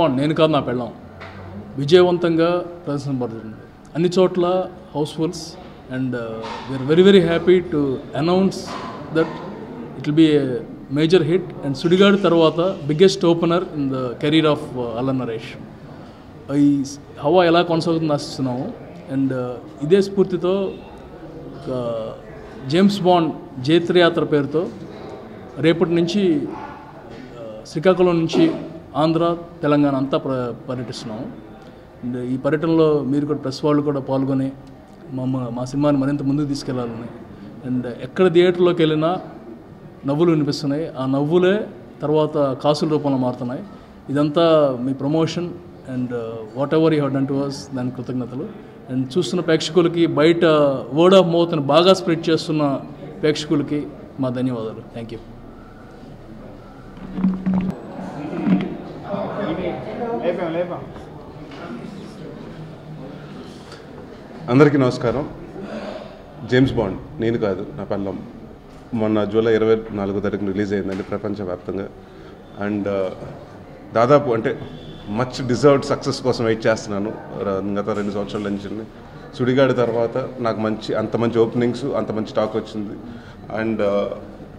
బాగుంది నేను కాదు నా పెళ్ళం. విజయవంతంగా ప్రదర్శనపడుతుంది అన్ని చోట్ల housefulls and we're very very happy to announce that it will be a major hit and Sudigadu తర్వాత biggest opener in the career of Allari Naresh ఈ హవా ఎలా కొనసాగుతుందో ఆశిస్తున్నాము. అండ్ uh, ఇదే స్ఫూర్తితో uh, జేమ్స్ బాండ్ జైత్రయాత్ర పేరుతో రేపటి నుంచి uh, శ్రీకాకుళం నుంచి ఆంధ్ర తెలంగాణ అంతా ప్ర పర్యటిస్తున్నాము. అండ్ ఈ పర్యటనలో మీరు కూడా ప్రెస్ వాళ్ళు కూడా పాల్గొని మా మా సినిమాని మరింత ముందుకు తీసుకెళ్ళాలని. అండ్ ఎక్కడ థియేటర్లోకి వెళ్ళినా నవ్వులు వినిపిస్తున్నాయి. ఆ నవ్వులే తర్వాత కాసుల రూపంలో మారుతున్నాయి. ఇదంతా మీ promotion and whatever you have and to us దాని కృతజ్ఞతలు. అండ్ చూస్తున్న ప్రేక్షకులకి బయట వర్డ్ ఆఫ్ మౌత్ని బాగా స్ప్రెడ్ చేస్తున్న ప్రేక్షకులకి మా ధన్యవాదాలు. థ్యాంక్ యూ అందరికీ నమస్కారం. James Bond. నేను కాదు నా పల్లం. మొన్న జూలై ఇరవై నాలుగో తారీఖున రిలీజ్ అయిందండి ప్రపంచవ్యాప్తంగా. అండ్ దాదాపు అంటే మచ్ డిజర్వ్డ్ సక్సెస్ కోసం వెయిట్ చేస్తున్నాను. గత రెండు సంవత్సరాల నుంచి. సుడిగాడి తర్వాత నాకు మంచి అంత మంచి ఓపెనింగ్స్ అంత మంచి టాక్ వచ్చింది. అండ్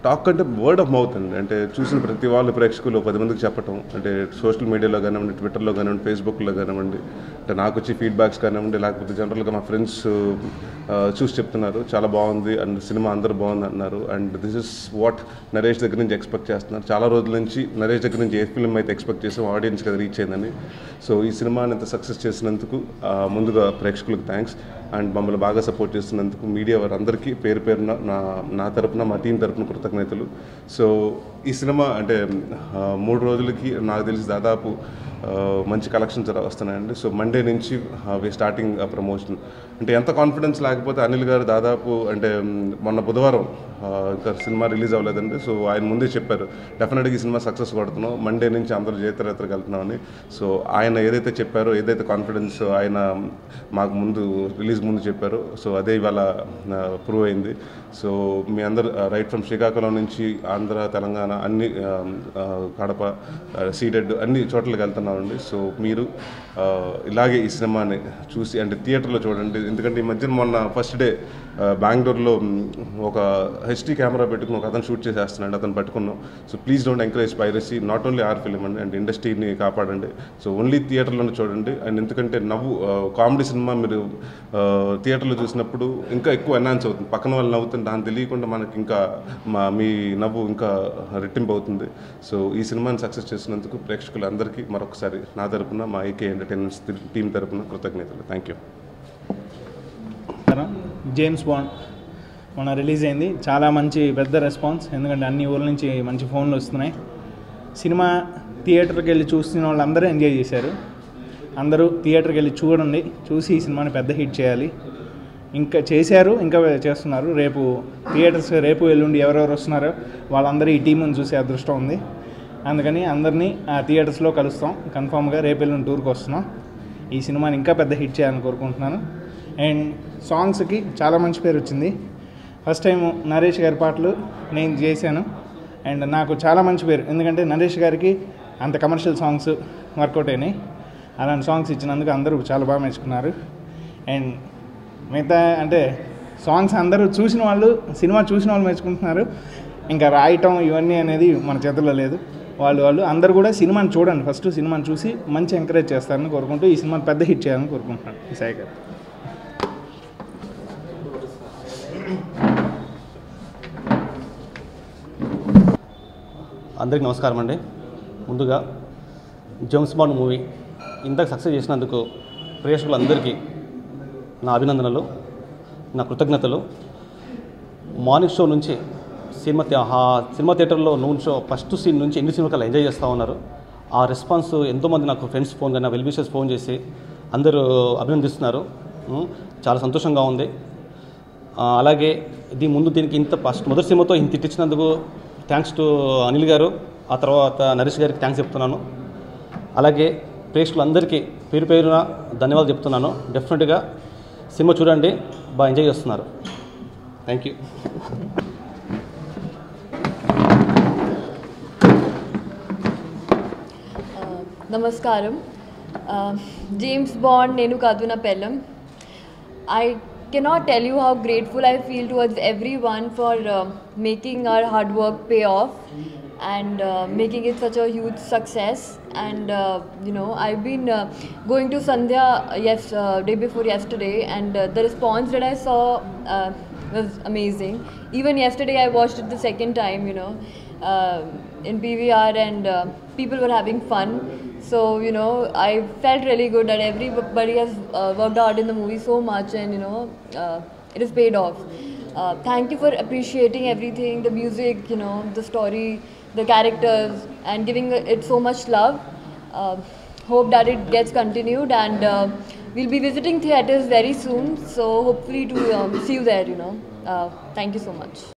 టాక్ అంటే వర్డ్ ఆఫ్ మౌత్ అండి. అంటే చూసిన ప్రతి వాళ్ళు ప్రేక్షకులు పది మందికి చెప్పటం. అంటే సోషల్ మీడియాలో కానివ్వండి ట్విట్టర్లో కానివ్వండి ఫేస్బుక్లో కానివ్వండి అంటే నాకు వచ్చి ఫీడ్బ్యాక్స్ కానివ్వండి లేకపోతే జనరల్గా మా ఫ్రెండ్స్ చూసి చెప్తున్నారు. చాలా బాగుంది. అండ్ సినిమా అందరూ బాగుంది అన్నారు and this is what Naresh దగ్గర నుంచి ఎక్స్పెక్ట్ చేస్తున్నారు. చాలా రోజుల నుంచి నరేష్ దగ్గర నుంచి ఏ ఫిల్మ్ అయితే ఎక్స్పెక్ట్ చేసాం ఆడియన్స్కి అది రీచ్ అయిందని. సో ఈ సినిమాని ఎంత సక్సెస్ చేసినందుకు ముందుగా ప్రేక్షకులకు థ్యాంక్స్ అండ్ మమ్మల్ని బాగా సపోర్ట్ చేస్తున్నందుకు మీడియా వారందరికీ పేరు పేరున నా నా తరపున మా టీం తరపున కృతజ్ఞతలు. సో ఈ సినిమా అంటే మూడు రోజులకి నాకు తెలిసి దాదాపు మంచి కలెక్షన్స్ వస్తున్నాయండి. సో మండే నుంచి వి స్టార్టింగ్ ప్రమోషన్ అంటే ఎంత కాన్ఫిడెన్స్ లేకపోతే అనిల్ గారు దాదాపు అంటే మొన్న బుధవారం ఇంకా సినిమా రిలీజ్ అవ్వలేదండి. సో ఆయన ముందే చెప్పారు డెఫినెట్గా ఈ సినిమా సక్సెస్ కొడుతున్నాం. మండే నుంచి అందరూ జయతరయాత్రకు వెళ్తున్నామని సో ఆయన ఏదైతే చెప్పారో ఏదైతే కాన్ఫిడెన్స్ ఆయన మాకు ముందు రిలీజ్ ముందు చెప్పారో సో అదే ఇవాళ ప్రూవ్ అయింది. సో మీ అందరు రైట్ ఫ్రమ్ శ్రీకాకుళం నుంచి ఆంధ్ర తెలంగాణ అన్ని కడప సీడెడ్ అన్ని చోట్లకి వెళ్తున్నామండి సో మీరు ఇలాగే ఈ సినిమాని చూసి అంటే థియేటర్లో చూడండి. ఎందుకంటే ఈ మధ్యన మొన్న ఫస్ట్ డే బెంగళూరులో ఒక హెచ్డీ కెమెరా పెట్టుకుని ఒక అతను షూట్ చేసేస్తున్నాడు. అతను పట్టుకున్నాం. So please don't encourage piracy. Not only our film అండి అండ్ ఇండస్ట్రీని కాపాడండి. సో ఓన్లీ థియేటర్లోనే చూడండి. అండ్ ఎందుకంటే నవ్వు కామెడీ సినిమా మీరు థియేటర్లో చూసినప్పుడు ఇంకా ఎక్కువ ఎన్హాన్స్ అవుతుంది. పక్కన వాళ్ళు నవ్వుతుంటే దాన్ని తెలియకుండా మనకి ఇంకా మా మీ నవ్వు ఇంకా రెట్టింపు అవుతుంది. సో ఈ సినిమాని సక్సెస్ చేసినందుకు ప్రేక్షకులందరికీ మరొకసారి నా తరపున మా ఏకే ఎంటర్టైన్మెంట్స్ టీం తరపున కృతజ్ఞతలు. థ్యాంక్ యూ జేమ్స్ బాండ్ మొన్న రిలీజ్ అయింది. చాలా మంచి పెద్ద రెస్పాన్స్. ఎందుకంటే అన్ని ఊర్ల నుంచి మంచి ఫోన్లు వస్తున్నాయి. సినిమా థియేటర్కి వెళ్ళి చూస్తున్న వాళ్ళందరూ ఎంజాయ్ చేశారు. అందరూ థియేటర్కి వెళ్ళి చూడండి. చూసి ఈ సినిమాని పెద్ద హిట్ చేయాలి. ఇంకా చేశారు ఇంకా చేస్తున్నారు. రేపు థియేటర్స్ రేపు ఎల్లుండి ఎవరెవరు వస్తున్నారో వాళ్ళందరూ ఈ టీంని చూసే అదృష్టం ఉంది. అందుకని అందరినీ ఆ థియేటర్స్లో కలుస్తాం. కన్ఫామ్గా రేపు వెళ్ళిన టూర్కి వస్తున్నాం. ఈ సినిమాని ఇంకా పెద్ద హిట్ చేయాలని కోరుకుంటున్నాను. అండ్ సాంగ్స్కి చాలా మంచి పేరు వచ్చింది. ఫస్ట్ టైం నరేష్ గారి పాటలు నేను చేశాను. అండ్ నాకు చాలా మంచి పేరు. ఎందుకంటే నరేష్ గారికి అంత కమర్షియల్ సాంగ్స్ వర్కౌట్ అయినాయి. అలాంటి సాంగ్స్ ఇచ్చినందుకు అందరూ చాలా బాగా మెచ్చుకున్నారు. అండ్ మిగతా అంటే సాంగ్స్ అందరూ చూసిన వాళ్ళు సినిమా చూసిన వాళ్ళు మెచ్చుకుంటున్నారు. ఇంకా రాయటం ఇవన్నీ అనేది మన చేతుల్లో లేదు. వాళ్ళు వాళ్ళు అందరు కూడా సినిమాని చూడండి. ఫస్ట్ సినిమాని చూసి మంచి ఎంకరేజ్ చేస్తారని కోరుకుంటూ ఈ సినిమాని పెద్ద హిట్ చేయాలని కోరుకుంటున్నాను. ఈ సాయి గారు. అందరికీ నమస్కారం అండి. ముందుగా జేమ్స్ బాండ్ మూవీ ఇంతకు సక్సెస్ చేసినందుకు ప్రేక్షకులందరికీ నా అభినందనలు నా కృతజ్ఞతలు. మార్నింగ్ షో నుంచి సినిమా ఆ సినిమా థియేటర్లో నూన్ షో ఫస్ట్ సీన్ నుంచి ఎన్ని సినిమాలు ఎంజాయ్ చేస్తూ ఉన్నారు? ఆ రెస్పాన్స్ ఎంతోమంది నాకు ఫ్రెండ్స్ ఫోన్ కానీ వెల్విషర్స్ ఫోన్ చేసి అందరూ అభినందిస్తున్నారు. చాలా సంతోషంగా ఉంది. అలాగే ఇది ముందు దీనికి ఇంత ఫస్ట్ మొదటి సినిమాతో ఇంత ఇట్టించినందుకు థ్యాంక్స్ టు అనిల్ గారు. ఆ తర్వాత నరేష్ గారికి థ్యాంక్స్ చెప్తున్నాను. అలాగే ప్రేక్షకులందరికీ పేరు పేరున ధన్యవాదాలు చెప్తున్నాను. డెఫినెట్గా సినిమా చూడండి. బాగా ఎంజాయ్ చేస్తున్నారు. Thank you నమస్కారం జేమ్స్ బాండ్ నేను కాదు నా పెళ్ళం I cannot tell you how grateful I feel towards everyone for uh, making our hard work pay off and uh, making it such a huge success. And uh, you know, I've been uh, going to Sandhya yes uh, day before yesterday, and uh, the response that I saw uh, was amazing. Even yesterday, I watched it the second time. You know, uh, in PVR, and uh, people were having fun. so you know, I felt really good that everybody has uh, worked hard in the movie so much, and you know, uh, it has paid off. Uh, thank you for appreciating everything, the music, you know, the story, the characters, and giving it so much love. Uh, hope that it gets continued, and uh, we'll be visiting theaters very soon. So hopefully to um, see you there. You know, uh, thank you so much.